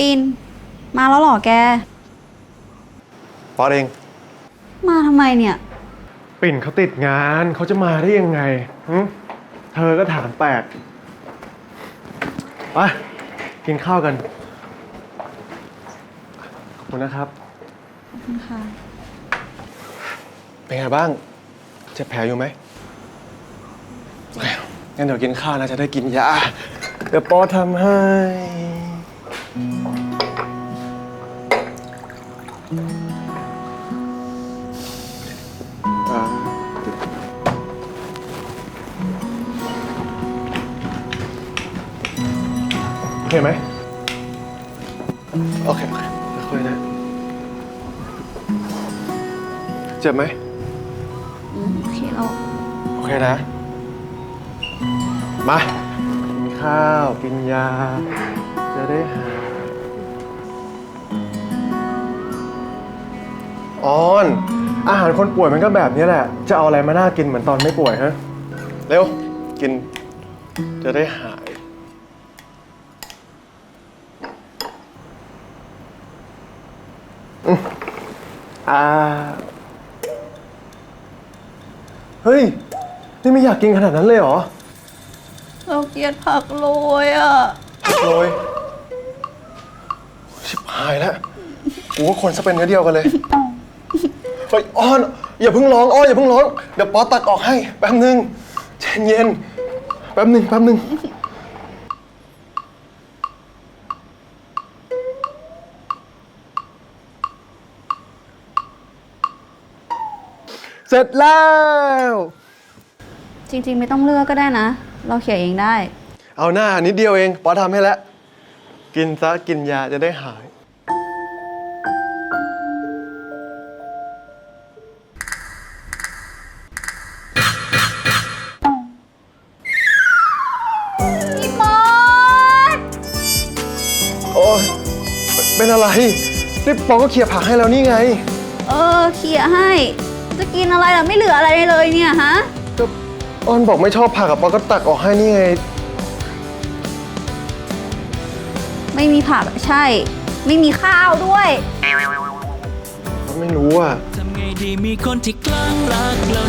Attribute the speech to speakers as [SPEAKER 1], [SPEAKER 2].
[SPEAKER 1] ปินมาแล้วเหรอแก
[SPEAKER 2] ป๊อตเอง
[SPEAKER 1] มาทำไมเนี่ย
[SPEAKER 2] ปิ่นเขาติดงานเขาจะมาได้ยังไงหึเธอก็ถามแปลกไปกินข้าวกัน ขอบคุณนะครับ
[SPEAKER 1] ค่ะ
[SPEAKER 2] เป็นไงบ้าง เจ็บแผลอยู่ไหมโอเคงั้นเดี๋ยวกินข้าวนะจะได้กินยา เดี๋ยวปอทำให้อ่า โอเคไหม โอเคโอเคค่อยๆนะ เจ็บไหม
[SPEAKER 1] อืมโอเคเรา
[SPEAKER 2] โอเคนะ มา กินข้าว กินยา จะได้หาย ออน อาหารคนป่วยมันก็แบบนี้แหละ จะเอาอะไรมาน่ากินเหมือนตอนไม่ป่วยฮะ เร็ว กิน จะได้หายอืมอ่า เฮ้ย นี่ไม่อยากกินขนาดนั้นเลยเหรอ
[SPEAKER 1] เราเกลียดผักโรยอะ
[SPEAKER 2] โรย ชิบหายแล้วกูว่าคนจะเป็นเนื้อเดียวกันเลย เฮ้ยอ้อนอย่าเพิ่งร้องอ้อนอย่าเพิ่งร้องเดี๋ยวป๊อตักออกให้แป๊บนึงใจเย็นแป๊บนึงแป๊บนึงเสร็จแล้ว
[SPEAKER 1] จริง ๆ ไม่ต้องเลือกก็ได้นะ เราเขียเองได้
[SPEAKER 2] เอาหน้านิดเดียวเองป๊อทำให้แล้ว กินซะกินยาจะได้หาย
[SPEAKER 1] พี่มอส
[SPEAKER 2] โอ้ยเป็นอะไร นี่ปอก็เคลียร์ผักให้แล้วนี่ไง
[SPEAKER 1] เออเขียให้ จะกินอะไรล่ะไม่เหลืออะไรเลยเนี่ยฮะ
[SPEAKER 2] ก็อ้อนบอกไม่ชอบผักอะปอก็ตักออกให้นี่ไง
[SPEAKER 1] ไม่มีผักอะใช่ ไม่มีข้าวด้วย
[SPEAKER 2] ก็ไม่รู้อะ
[SPEAKER 3] ทำไงดีมีคนที่คลั่งรักเรา